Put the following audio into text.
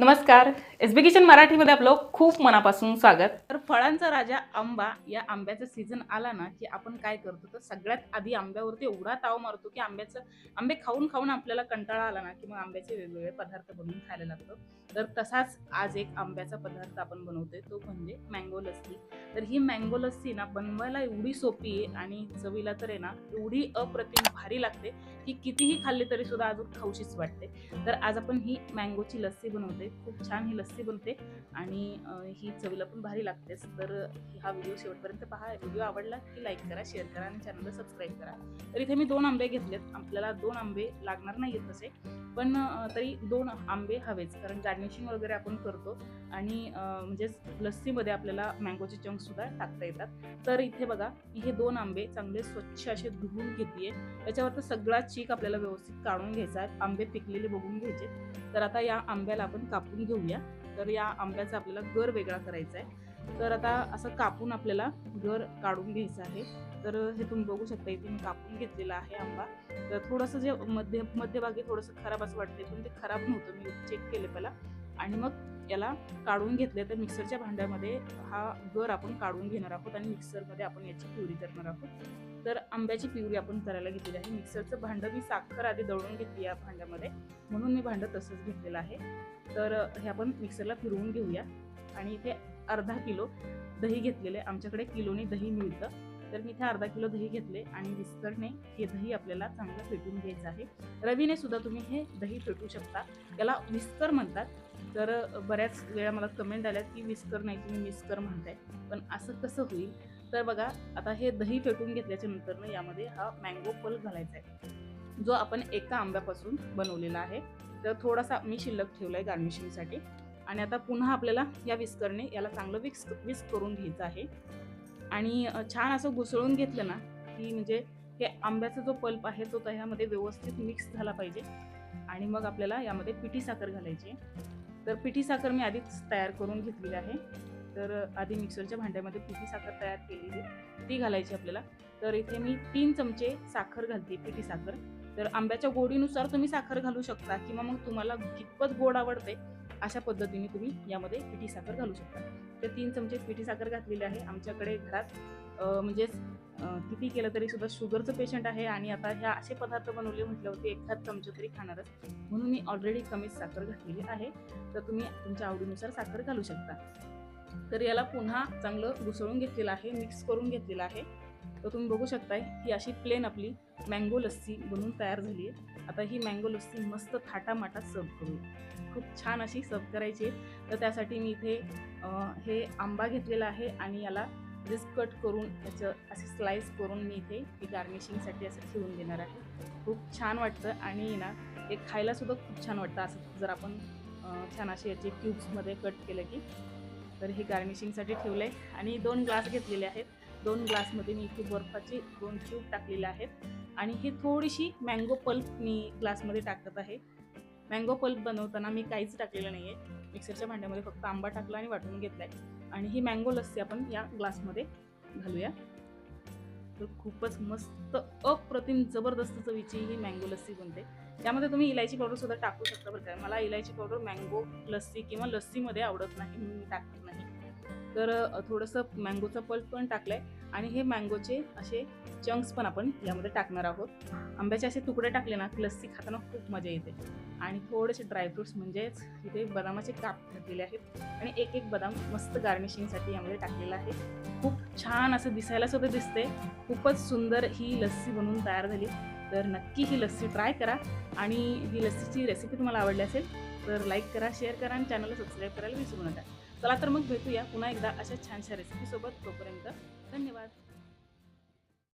नमस्कार एस बी किचन मराठीमध्ये आपलं खूप मनापासून स्वागत. तर फळांचा राजा आंबा या आंब्याचा सीझन आला ना की आपण काय करतो तर सगळ्यात आधी आंब्यावरती एवढा ताव मारतो की आंब्याचं आंबे खाऊन खाऊन आपल्याला कंटाळा आला ना की मग आंब्याचे वेगवेगळे पदार्थ बनवून खायला लागतो. तर तसाच आज एक आंब्याचा पदार्थ आपण बनवतोय तो म्हणजे मँगो लस्सी तर ही मँगो लस्सी ना बनवायला एवढी सोपी आहे आणि चवीला तर आहे ना एवढी अप्रतिम भारी लागते की कितीही खाल्ली तरी सुद्धा अजून खाऊशीच वाटते. तर आज आपण ही मँगोची लस्सी बनवते खूप छान ही लस्सी बनते आणि ही चवीला पण भारी लागतेच तर हा व्हिडिओ शेवटपर्यंत पहा. व्हिडिओ आवडला की लाईक करा शेअर करा आणि चॅनलला सबस्क्राईब करा. तर इथे मी दोन आंबे घेतलेत. आपल्याला दोन आंबे लागणार नाहीत तसे. पण तरी दोन आंबे हवेच. कारण गार्निशिंग वगैरे आपण करतो. आणि म्हणजेच लस्सीमध्ये आपल्याला मँगोचे चंक सुद्धा टाकता येतात. तर इथे बघा हे दोन आंबे चांगले स्वच्छ असे धुवून घेतलीये त्याच्यावरचा सगळा चीक आपल्याला व्यवस्थित काढून घ्यायचा आहे. आंबे पिकलेले बघून घ्यायचे. तर आता या आंब्याला आपण कापून घेऊया. तर या आंब्याचा आपल्याला गर वेगळा करायचा आहे. तर आता असं कापून आपल्याला गर काढून घ्यायचं आहे. तर हे तुम्ही बघू शकता इथे मी कापून घेतलेला आहे आंबा. तर थोडंसं जे मध्य मध्यभागी थोडंसं खराब असं वाटतं पण ते खराब नव्हतं. मी चेक केले पहिला आणि मग याला काढून घेतले तर मिक्सरच्या भांड्यामध्ये हा गर आपण काढून घेणार आहोत आणि मिक्सरमध्ये आपण याची प्युरी करणार आहोत. तर आंब्याची प्युरी आपण करायला घेतलेली आहे. मिक्सरचं भांडं मी साखर आधी दळून घेतली या भांड्यामध्ये. म्हणून मी भांडं तसंच घेतलेलं आहे. तर हे आपण मिक्सरला फिरवून घेऊया. आणि इथे अर्धा किलो दही घेतलेले आमच्याकडे किलोने दही मिळतं. तर मी इथे अर्धा किलो दही घेतले आणि विस्करने हे दही आपल्याला चांगलं फेटून घ्यायचं आहे. रवीने सुद्धा तुम्ही हे दही फेटू शकता. याला विस्कर म्हणतात. तर बऱ्याच वेळा मला कमेंट आल्यात की विस्कर नाही तुम्ही मिस्कर म्हणताय. पण असं कसं होईल? तर बघा आता हे दही फेटून घेतल्याच्या नंतरनं यामध्ये हा मँगो पल घालायचा आहे. जो आपण एका आंब्यापासून बनवलेला आहे. तर थोडासा मी शिल्लक ठेवला आहे गार्निशिंगसाठी आणि आता पुन्हा आपल्याला या विस्करने याला चांगलं विक्स विस्क करून घ्यायचं आहे. आणि छान असं घुसळून घेतलं ना की म्हणजे हे आंब्याचा जो पल्प आहे तो त्यामध्ये व्यवस्थित मिक्स झाला पाहिजे. आणि मग आपल्याला यामध्ये पिठी साखर घालायची तर पिठी साखर मी आधीच तयार करून घेतलेली आहे. तर आधी मिक्सरच्या भांड्यामध्ये पिठी साखर तयार केलेली ती घालायची आपल्याला. तर इथे मी तीन चमचे साखर घालते पिठी साखर. तर आंब्याच्या गोडीनुसार तुम्ही साखर घालू शकता किंवा मग तुम्हाला कितपत गोड आवडते अशा पद्धतीने तुम्ही यामध्ये पिठी साखर घालू शकता. तर तीन चमचे पिठी साखर घातलेली आहे आमच्याकडे घरात. म्हणजेच किती केलं तरी सुद्धा शुगरचं पेशंट आहे आणि आता ह्या असे पदार्थ बनवले म्हटल्यावरती एखाद चमचा तरी खाणारच. म्हणून मी ऑलरेडी कमीच साखर घातलेली आहे. तर तुम्ही तुमच्या आवडीनुसार साखर घालू शकता. तर याला पुन्हा चांगलं घुसळून घेतलेलं आहे मिक्स करून घेतलेलं आहे. तर तुम्ही बघू शकताय ही अशी प्लेन आपली मँगो लस्सी बनून तयार झाली आहे. आता ही मँगो लस्सी मस्त थाटामाटात सर्व करू खूप छान अशी सर्व करायची आहे. तर त्यासाठी मी इथे हे आंबा घेतलेला आहे आणि याला जस्ट कट करून याचं असे स्लाईस करून मी इथे ही गार्निशिंगसाठी असं ठेवून देणार आहे. खूप छान वाटतं आणि ना हे खायलासुद्धा खूप छान वाटतं असं जर आपण छान असे याचे क्यूब्समध्ये कट केलं की तर हे गार्निशिंगसाठी ठेवलं आहे आणि दोन ग्लास घेतलेले आहेत. दोन ग्लासमध्ये मी इथे बर्फाचे दोन क्यूब टाकलेले आहेत. आणि ही थोडीशी मँगो पल्प मी ग्लासमध्ये टाकत आहे. मँगो पल्प बनवताना मी काहीच टाकलेलं नाही आहे मिक्सरच्या भांड्यामध्ये फक्त आंबा टाकला आणि वाटून घेतला आहे आणि ही मँगो लस्सी आपण या ग्लासमध्ये घालूया. तर खूपच मस्त अप्रतिम जबरदस्त चवीची ही मँगो लस्सी बनते. त्यामध्ये तुम्ही इलायची पावडर सुद्धा टाकू शकता बरं काय मला इलायची पावडर मँगो लस्सी किंवा लस्सीमध्ये आवडत नाही म्हणून मी टाकत नाही. तर थोडंसं मँगोचा पल्प पण टाकलाय आणि हे मँगोचे असे चंक्स पण आपण यामध्ये टाकणार आहोत. आंब्याचे असे तुकडे टाकले ना की लस्सी खाताना खूप मजा येते. आणि थोडेसे ड्रायफ्रुट्स म्हणजेच इथे बदामाचे काप घातलेले आहेत आणि एक एक बदाम मस्त गार्निशिंगसाठी यामध्ये टाकलेला आहे. खूप छान असं दिसायला सुद्धा दिसते खूपच सुंदर ही लस्सी बनवून तयार झाली. तर नक्की ही लस्सी ट्राय करा आणि ही लस्सीची रेसिपी तुम्हाला आवडली असेल तर लाईक करा शेअर करा आणि चॅनलला सबस्क्राईब करायला विसरू नका. चला तर मग भेटूया पुन्हा एकदा अशा छानशा रेसिपीसोबत तोपर्यंत धन्यवाद.